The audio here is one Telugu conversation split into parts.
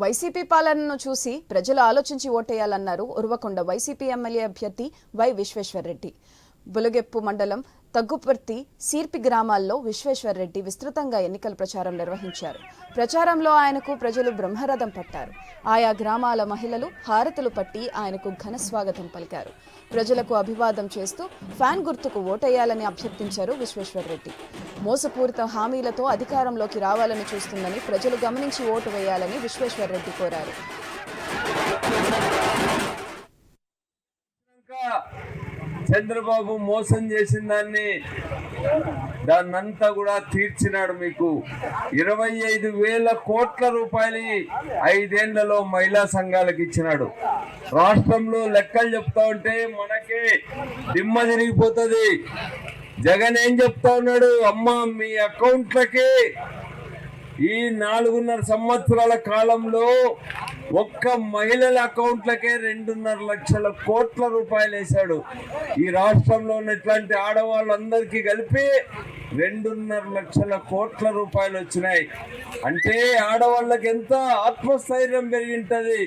వైసీపీ పాలనను చూసి ప్రజలు ఆలోచించి ఓటేయాలన్నారు ఉర్వకొండ వైసీపీ ఎమ్మెల్యే అభ్యర్థి వై విశ్వేశ్వర్రెడ్డి. బులగెప్పు మండలం తగ్గుపర్తి సీర్పి గ్రామాల్లో విశ్వేశ్వర్రెడ్డి విస్తృతంగా ఎన్నికల ప్రచారం నిర్వహించారు. ప్రచారంలో ఆయనకు ప్రజలు బ్రహ్మరథం పట్టారు. ఆయా గ్రామాల మహిళలు హారతులు పట్టి ఆయనకు ఘన స్వాగతం పలికారు. ప్రజలకు అభివాదం చేస్తూ ఫ్యాన్ గుర్తుకు ఓటేయాలని అభ్యర్థించారు విశ్వేశ్వర్రెడ్డి. మోసపూరిత హామీలతో అధికారంలోకి రావాలని చూస్తుందని ప్రజలు గమనించి ఓటు వేయాలని విశ్వేశ్వర్రెడ్డి కోరారు. ఇంకా చంద్రబాబు మోసం చేసిన దాన్ని దాన్నంతా కూడా తీర్చినాడు మీకు. ఇరవై ఐదు వేల కోట్ల రూపాయలు ఐదేళ్ళలో మహిళా సంఘాలకు ఇచ్చినాడు. రాష్ట్రంలో లెక్కలు చెప్తా ఉంటే మనకే దిమ్మ తిరిగిపోతుంది. జగన్ ఏం చెప్తా ఉన్నాడు? అమ్మ మీ అకౌంట్లకి ఈ నాలుగున్నర సంవత్సరాల కాలంలో ఒక్క మహిళల అకౌంట్లకే రెండున్నర లక్షల కోట్ల రూపాయలు వేశాడు ఈ రాష్ట్రంలో ఇట్లాంటి ఆడవాళ్ళందరికీ కలిపి రెండున్నర లక్షల కోట్ల రూపాయలు వచ్చినాయి. అంటే ఆడవాళ్ళకి ఎంత ఆత్మస్థైర్యం పెరిగింటది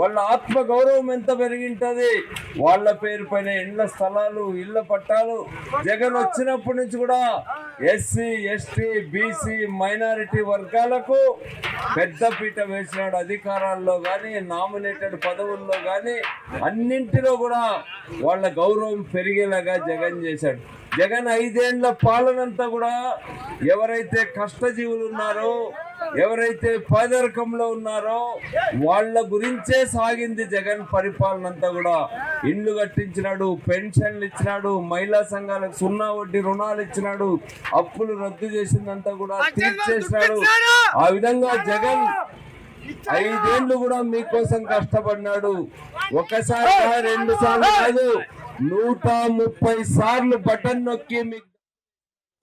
వాళ్ళ ఆత్మ గౌరవం ఎంత పెరిగింటది వాళ్ళ పేరు పైన ఇండ్ల స్థలాలు ఇళ్ళ పట్టాలు. జగన్ వచ్చినప్పటి నుంచి కూడా ఎస్సీ ఎస్టీ బీసీ మైనారిటీ వర్గాలకు పెద్దపీట వేసినాడు అధికారాల్లో కానీ నామినేటెడ్ పదవుల్లో కానీ అన్నింటిలో కూడా వాళ్ళ గౌరవం పెరిగేలాగా జగన్ చేశాడు. జగన్ ఐదేళ్ళ పాలనంతా కూడా ఎవరైతే కష్టజీవులు ఉన్నారో ఎవరైతే పేదరికంలో ఉన్నారో వాళ్ళ గురించే సాగింది జగన్ పరిపాలన అంతా కూడా. ఇండ్లు కట్టించినాడు పెన్షన్లు ఇచ్చినాడు మహిళా సంఘాలకు సున్నా వడ్డీ రుణాలు ఇచ్చినాడు అప్పులు రద్దు చేసిందంతా కూడా తీర్చేసినాడు ఆ విధంగా జగన్ ఐదేళ్ళు కూడా మీకోసం కష్టపడినాడు. ఒకసారి రెండు సార్లు కాదు. నూట ముప్పై సార్లు బటన్ నొక్కి మీకు